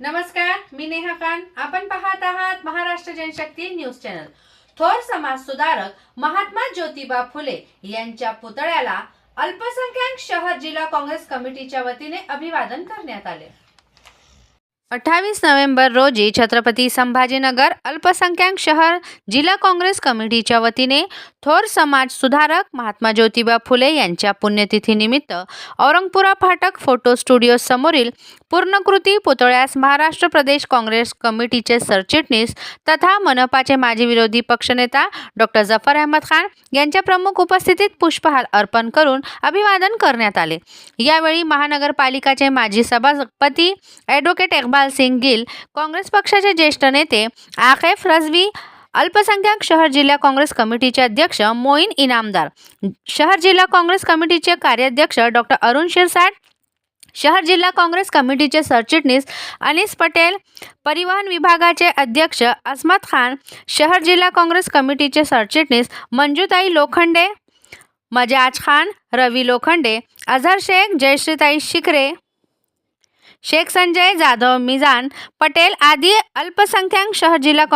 नमस्कार मी नेहा खान. आपण पाहत आहात महाराष्ट्र जनशक्ती न्यूज चॅनल. थोर समाज सुधारक महात्मा ज्योतिबा फुले यांच्या पुतळ्याला अल्पसंख्याक शहर जिल्हा काँग्रेस कमिटीच्या वतीने अभिवादन करण्यात आले. अठ्ठावीस नोव्हेंबर रोजी छत्रपती संभाजीनगर अल्पसंख्याक शहर जिल्हा काँग्रेस कमिटीच्या वतीने थोर समाज सुधारक महात्मा ज्योतिबा फुले यांच्या पुण्यतिथीनिमित्त औरंगपुरा फाटक फोटो स्टुडिओ समोरील पूर्णकृती पुतळ्यास महाराष्ट्र प्रदेश काँग्रेस कमिटीचे सरचिटणीस तथा मनपाचे माजी विरोधी पक्षनेता डॉक्टर जफर अहमद खान यांच्या प्रमुख उपस्थितीत पुष्पहार अर्पण करून अभिवादन करण्यात आले. यावेळी महानगरपालिकाचे माजी सभापती ॲडव्होकेट इकबाल सिंग गिल काँग्रेस पक्षाचे ज्येष्ठ नेते आकेफ रजवी अल्पसंख्याक शहर जिल्हा काँग्रेस कमिटीचे अध्यक्ष मोईन इनामदार शहर जिल्हा काँग्रेस कमिटीचे कार्याध्यक्ष डॉक्टर अरुण शिरसाट शहर जिल्हा काँग्रेस कमिटीचे सरचिटणीस अनिस पटेल परिवहन विभागाचे अध्यक्ष अस्मत खान शहर जिल्हा काँग्रेस कमिटीचे सरचिटणीस मंजूताई लोखंडे मजाज खान रवी लोखंडे अझहर शेख जयश्रीताई शिकरे शेख संजय जाधव मिजान पटेल आदी अल्पसंख्याक शहर जिल्हा काँग्रेस